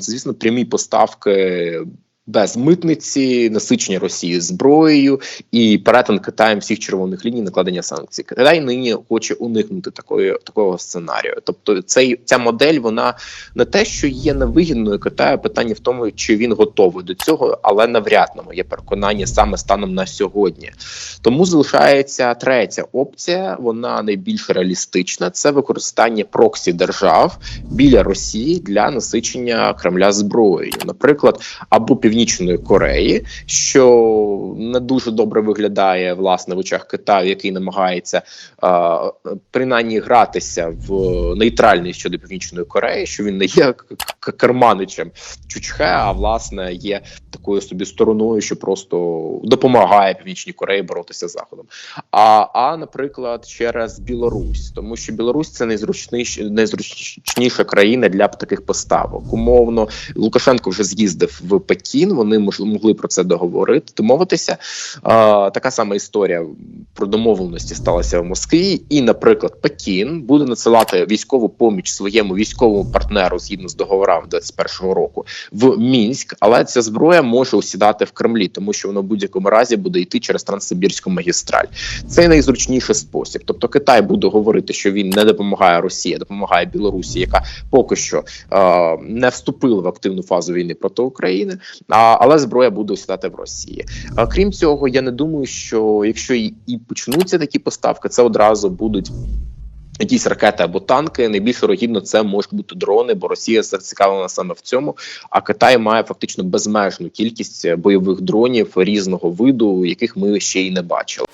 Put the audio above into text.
звісно прямі поставки. Без митниці, насичення Росії зброєю і перетин Китаєм всіх червоних ліній накладення санкцій. Китай нині хоче уникнути такої такого сценарію. Тобто, цей ця модель вона не те, що є невигідною Китаю. Питання в тому, чи він готовий до цього, але навряд на моє переконання саме станом на сьогодні. Тому залишається третя опція. Вона найбільш реалістична. Це використання проксі держав біля Росії для насичення Кремля зброєю, наприклад, або Північної Кореї, що не дуже добре виглядає власне в очах Китаю, який намагається а, принаймні гратися в нейтральність щодо Північної Кореї, що він не є к- к- Чучхе, а власне є такою собі стороною, що просто допомагає Північній Кореї боротися з заходом. А, а наприклад, через Білорусь, тому що Білорусь це найзручніша найзручніша країна для таких поставок. Умовно, Лукашенко вже з'їздив в Пекін. Вони могли про це договорити, домовитися. А, така сама історія про домовленості сталася в Москві. І, наприклад, Пекін буде надсилати військову поміч своєму військовому партнеру згідно з договорами 21-го року в Мінськ, але ця зброя може осідати в Кремлі, тому що воно в будь-якому разі буде йти через Транссибірську магістраль. Це найзручніший спосіб. Тобто Китай буде говорити, що він не допомагає Росії, а допомагає Білорусі, яка поки що е, не вступила в активну фазу війни проти України. Але зброя буде осідати в Росії. Крім цього, я не думаю, що якщо і, почнуться такі поставки, це одразу будуть. Якісь ракети або танки найбільш вирогідно це можуть бути дрони, бо Росія зацікавлена саме в цьому. А Китай має фактично безмежну кількість бойових дронів різного виду, яких ми ще й не бачили.